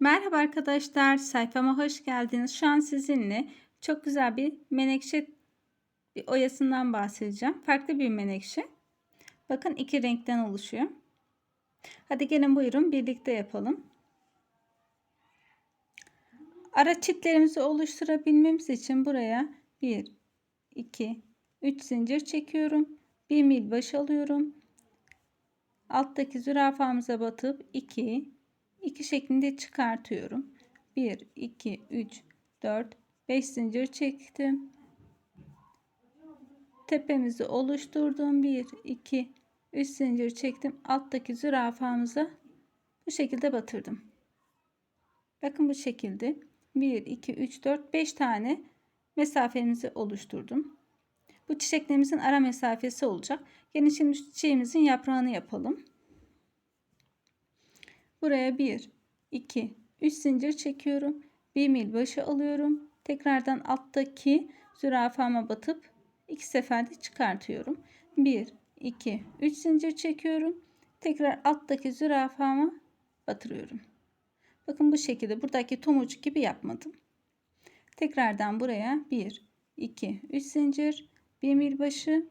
Merhaba arkadaşlar, sayfama hoş geldiniz. Şu an sizinle çok güzel bir menekşe bir oyasından bahsedeceğim. Farklı bir menekşe. Bakın iki renkten oluşuyor. Hadi gelin buyurun birlikte yapalım. Ara çitlerimizi oluşturabilmemiz için buraya 1, 2, 3 zincir çekiyorum. 1 mil baş alıyorum. Alttaki zürafamıza batıp 2, 2 şeklinde çıkartıyorum. 1, 2, 3, 4, 5 zincir çektim. Tepemizi oluşturdum. 1, 2, 3 zincir çektim. Alttaki zürafamıza bu şekilde batırdım. Bakın bu şekilde 1, 2, 3, 4, 5 tane mesafemizi oluşturdum. Bu çiçeklerimizin ara mesafesi olacak. Yine şimdi çiçeğimizin yaprağını yapalım. Buraya 1, 2, 3 zincir çekiyorum. 1 mil başı alıyorum. Tekrardan alttaki zürafama batıp iki seferde çıkartıyorum. 1, 2, 3 zincir çekiyorum. Tekrar alttaki zürafama batırıyorum. Bakın bu şekilde buradaki tomurcuk gibi yapmadım. Tekrardan buraya 1, 2, 3 zincir, 1 mil başı,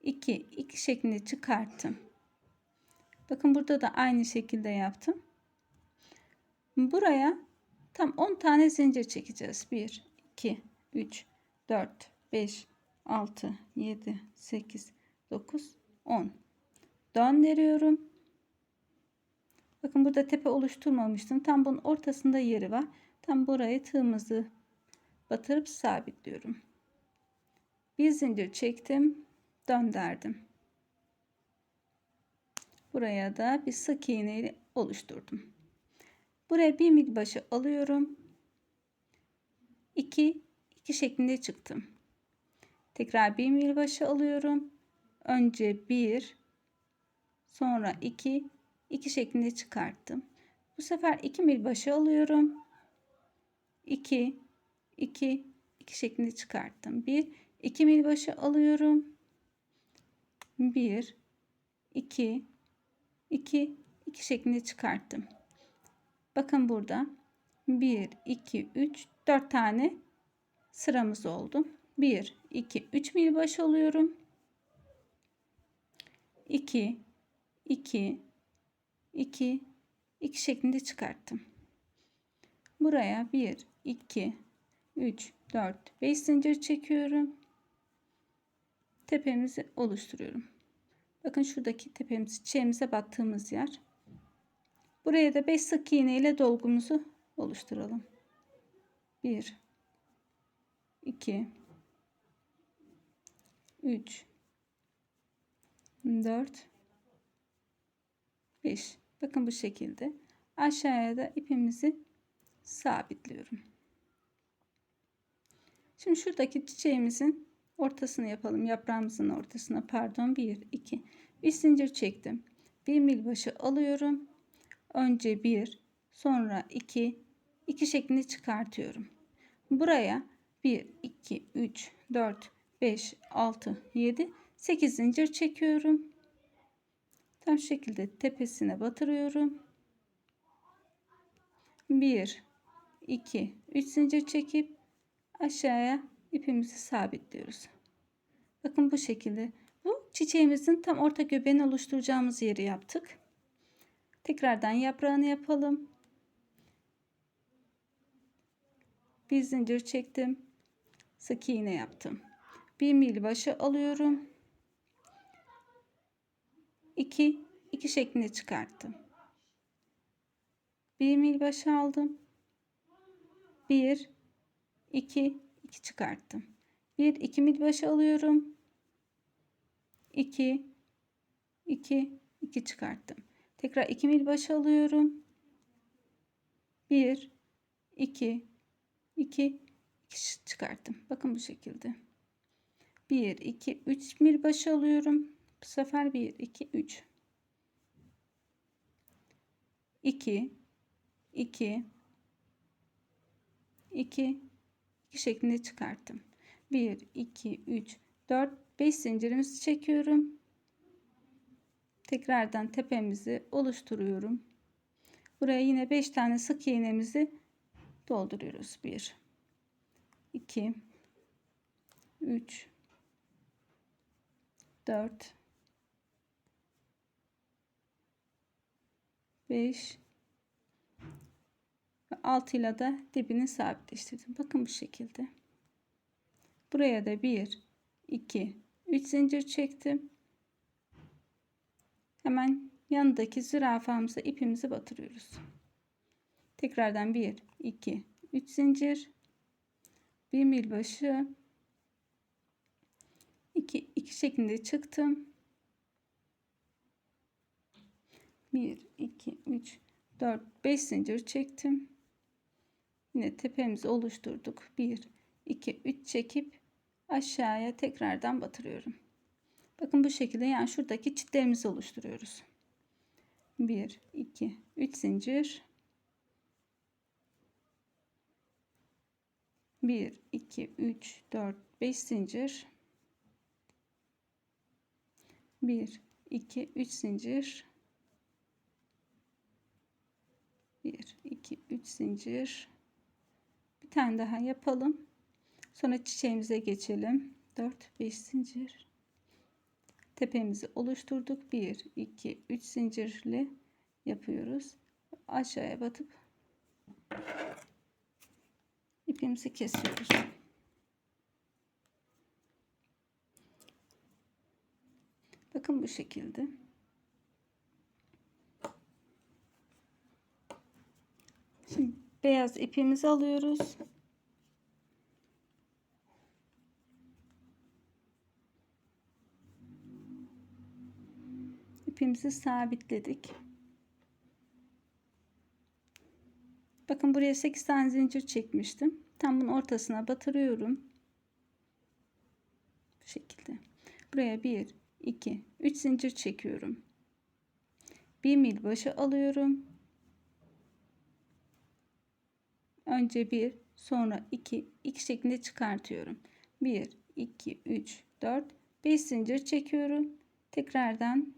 2, 2 şeklinde çıkarttım. Bakın burada da aynı şekilde yaptım. Buraya tam 10 tane zincir çekeceğiz. 1, 2, 3, 4, 5, 6, 7, 8, 9, 10. Döndürüyorum. Bakın burada tepe oluşturmamıştım. Tam bunun ortasında yeri var. Tam buraya tığımızı batırıp sabitliyorum. Bir zincir çektim. Döndürdüm. Buraya da bir sık iğne ile oluşturdum. Buraya bir mil başı alıyorum. 2 2 şeklinde çıktım. Tekrar bir mil başı alıyorum. Önce 1 sonra 2 2 şeklinde çıkarttım. Bu sefer 2 mil başı alıyorum. 2 2 2 şeklinde çıkarttım. 1 2 mil başı alıyorum. 1 2 2 2 şeklinde çıkarttım. Bakın burada 1 2 3 4 tane sıramız oldu. 1 2 3 mil baş alıyorum. 2 2 2 2 şeklinde çıkarttım. Buraya 1 2 3 4 5 zincir çekiyorum. Tepemizi oluşturuyorum. Bakın şuradaki tepemiz çiçeğimize battığımız yer. Buraya da 5 sık iğne ile dolgumuzu oluşturalım. 1 2 3 4 5 bakın bu şekilde aşağıya da ipimizi sabitliyorum. Şimdi şuradaki çiçeğimizin ortasını yapalım. Yaprağımızın ortasına pardon 1 2 bir zincir çektim. Bir mil başı alıyorum. Önce 1 sonra 2 2 şeklinde çıkartıyorum. Buraya 1 2 3 4 5 6 7 8 zincir çekiyorum. Tam şekilde tepesine batırıyorum. 1 2 3 zincir çekip aşağıya ipimizi sabitliyoruz. Bakın bu şekilde. Bu çiçeğimizin tam orta göbeğini oluşturacağımız yeri yaptık. Tekrardan yaprağını yapalım. Bir zincir çektim. Sık iğne yaptım. Bir mil başı alıyorum. 2 2 şeklinde çıkarttım. Bir mil başı aldım. 1 2 2 çıkarttım. 1 2 mil başı alıyorum. 2 2 2 çıkarttım. Tekrar 2 mil başı alıyorum. 1 2 2 2 çıkarttım. Bakın bu şekilde. 1 2 3 mil başı alıyorum. Bu sefer 1 2 3 2 2 2 2 şeklinde çıkarttım. 1 2 3 4 5 zincirimizi çekiyorum. Tekrardan tepemizi oluşturuyorum. Buraya yine 5 tane sık iğnemizi dolduruyoruz. 1 2 3 4 5 ve 6 ile de dibini sabitleştirdim. Bakın bu şekilde. Buraya da 1 2 3 zincir çektim. Hemen yanındaki zürafamıza ipimizi batırıyoruz. Tekrardan 1 2 3 zincir bir mil başı 2 2 şeklinde çıktım. 1 2 3 4 5 zincir çektim. Yine tepemizi oluşturduk. 1 2 3 çekip aşağıya tekrardan batırıyorum. Bakın bu şekilde yani şuradaki çitlerimizi oluşturuyoruz. 1 2 3 zincir 1 2 3 4 5 zincir 1 2 3 zincir 1 2 3 zincir tane daha yapalım. Sonra çiçeğimize geçelim. 4 5 zincir. Tepemizi oluşturduk. 1 2 3 zincirli yapıyoruz. Aşağıya batıp ipimizi kesiyoruz. Bakın bu şekilde şimdi beyaz ipimizi alıyoruz ipimizi sabitledik. Bakın buraya 8 tane zincir çekmiştim. Tam bunun ortasına batırıyorum. Bu şekilde. Buraya 1, 2, 3 zincir çekiyorum. 1 mil başı alıyorum. Önce 1, sonra 2, 2 şeklinde çıkartıyorum. 1, 2, 3, 4, 5 zincir çekiyorum. Tekrardan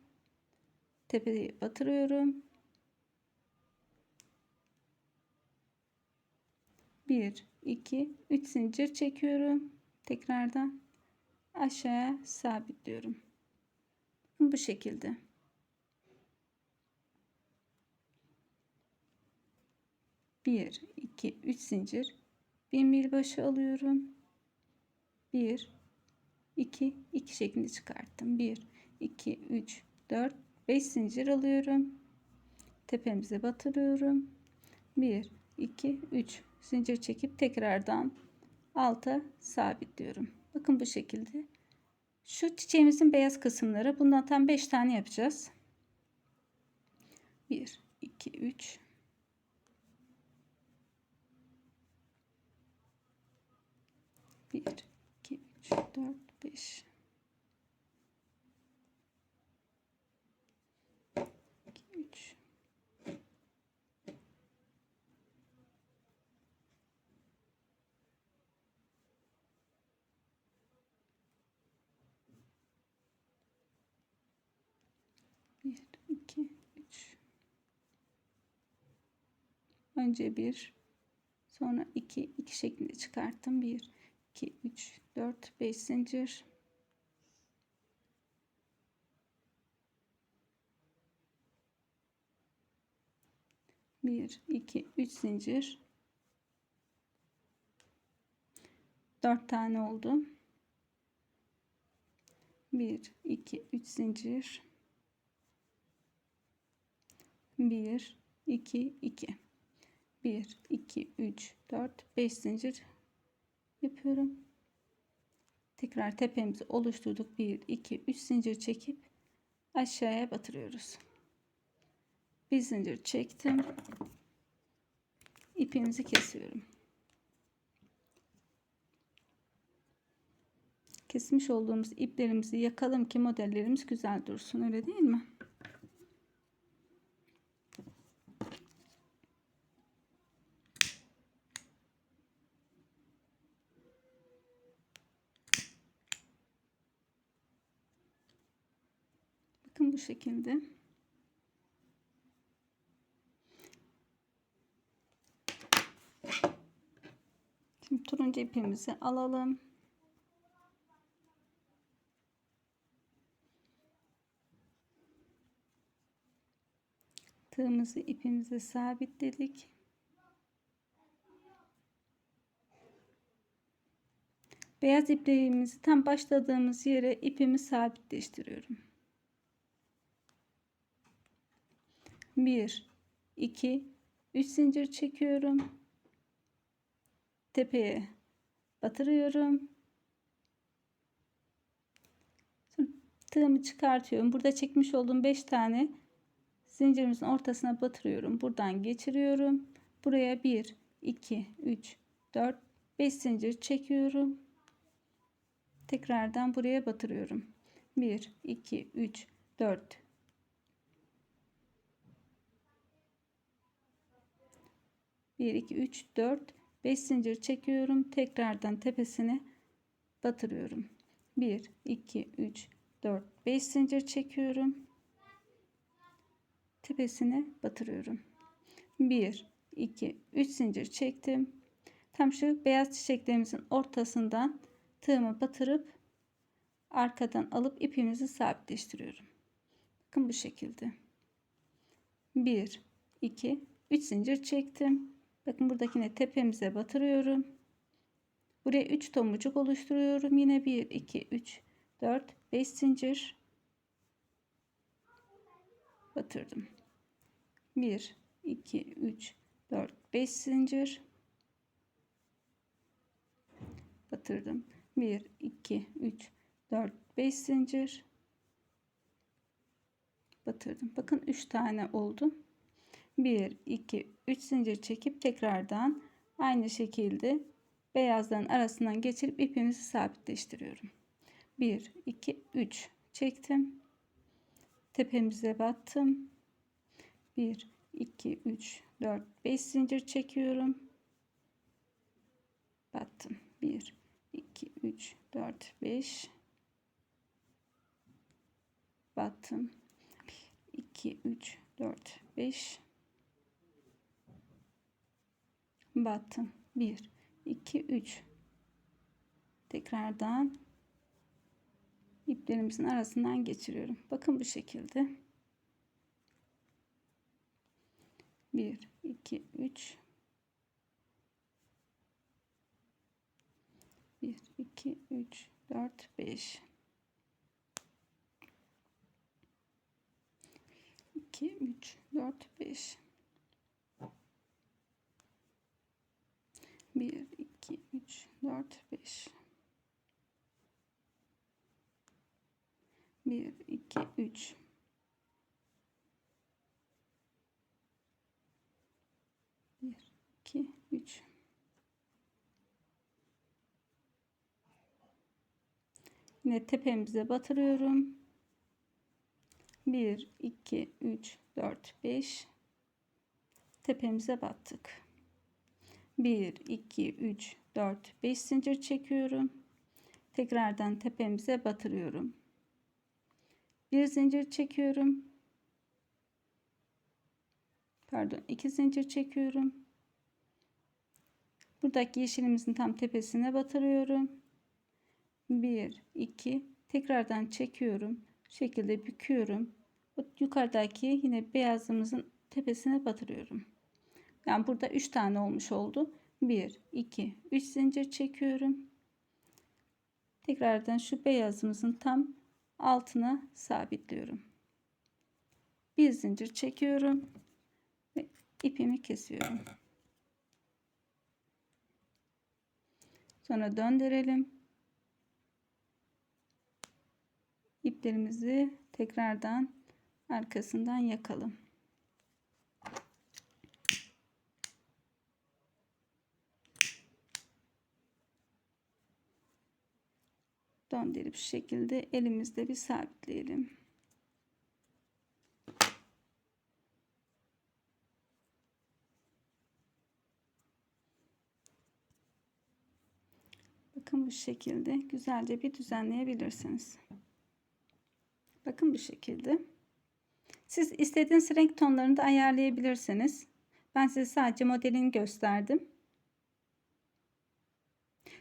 tepeye batırıyorum. 1 2 3 zincir çekiyorum. Tekrardan aşağıya sabitliyorum. Bu şekilde. Bir, iki, üç zincir. Bir mil başı alıyorum. Bir, iki, iki şeklinde çıkarttım. Bir, iki, üç, dört, 5 zincir alıyorum. Tepemize batırıyorum. 1 2 3 zincir çekip tekrardan alta sabitliyorum. Bakın bu şekilde. Şu çiçeğimizin beyaz kısımları. Bundan tam 5 tane yapacağız. 1 2 3 1 2 3 4 5 3 1 2 3 önce bir sonra 2 2 şeklinde çıkarttım. 1 2 3 4 5 zincir. 1 2 3 zincir. 4 tane oldu. 1 2 3 zincir. 1 2 2 1 2 3 4 5 zincir yapıyorum. Tekrar tepemizi oluşturduk. 1 2 3 zincir çekip aşağıya batırıyoruz. Bir zincir çektim. İpimizi kesiyorum. Kesmiş olduğumuz iplerimizi yakalım ki modellerimiz güzel dursun öyle değil mi şekilde. Şimdi turuncu ipimizi alalım. Tığımızı ipimize sabitledik. Beyaz ipliğimizi tam başladığımız yere ipimi sabitleştiriyorum. 1 2 3 zincir çekiyorum. Tepeye batırıyorum. Tığımı çıkartıyorum. Burada çekmiş olduğum 5 tane zincirimizin ortasına batırıyorum. Buradan geçiriyorum. Buraya 1 2 3 4 5 zincir çekiyorum. Tekrardan buraya batırıyorum. 1 2 3 4 1 2 3 4 5 zincir çekiyorum. Tekrardan tepesine batırıyorum. 1 2 3 4 5 zincir çekiyorum. Tepesine batırıyorum. 1 2 3 zincir çektim. Tam şu beyaz çiçeklerimizin ortasından tığımı batırıp arkadan alıp ipimizi sabitleştiriyorum. Bakın bu şekilde. 1 2 3 zincir çektim. Bakın buradakine tepemize batırıyorum. Buraya 3 tomurcuk oluşturuyorum. Yine 1 2 3 4 5 zincir batırdım. 1 2 3 4 5 zincir batırdım. 1 2 3 4 5 zincir batırdım. Bakın 3 tane oldu. 1 2 3 zincir çekip tekrardan aynı şekilde beyazların arasından geçirip ipimizi sabitleştiriyorum. 1 2 3 çektim. Tepemize battım. 1 2 3 4 5 zincir çekiyorum. Battım. 1 2 3 4 5 battım 2 3 4 5 battım. 1 2 3 tekrardan iplerimizin arasından geçiriyorum. Bakın bu şekilde. 1 2 3 1 2 3 4 5 2 3 4 5 1 2 3 4 5 1 2 3 1 2 3 Yine tepemize batırıyorum. 1 2 3 4 5 tepemize battık. 1 2 3 4 5 zincir çekiyorum. Tekrardan tepemize batırıyorum. Bir zincir çekiyorum. Pardon, iki zincir çekiyorum. Buradaki yeşilimizin tam tepesine batırıyorum. 1 2 tekrardan çekiyorum. Şu şekilde büküyorum. Bu yukarıdaki yine beyazımızın tepesine batırıyorum. Yani burada 3 tane olmuş oldu. 1 2 3 zincir çekiyorum. Tekrardan şu beyazımızın tam altına sabitliyorum. Bir zincir çekiyorum ve ipimi kesiyorum. Sonra döndürelim. iplerimizi tekrardan arkasından yakalım. Döndürüp şu şekilde elimizde bir sabitleyelim. Bakın bu şekilde güzelce bir düzenleyebilirsiniz. Bakın bu şekilde. Siz istediğiniz renk tonlarını da ayarlayabilirsiniz. Ben size sadece modelini gösterdim.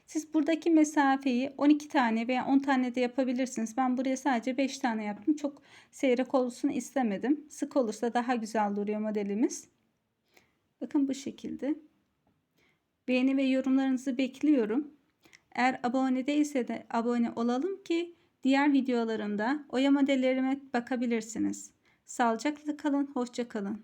Siz buradaki mesafeyi 12 tane veya 10 tane de yapabilirsiniz. Ben buraya sadece 5 tane yaptım. Çok seyrek olsun istemedim. Sık olursa daha güzel duruyor modelimiz. Bakın bu şekilde. Beğeni ve yorumlarınızı bekliyorum. Eğer abone değilse de abone olalım ki diğer videolarımda oya modellerime bakabilirsiniz. Sağlıcakla kalın, hoşça kalın.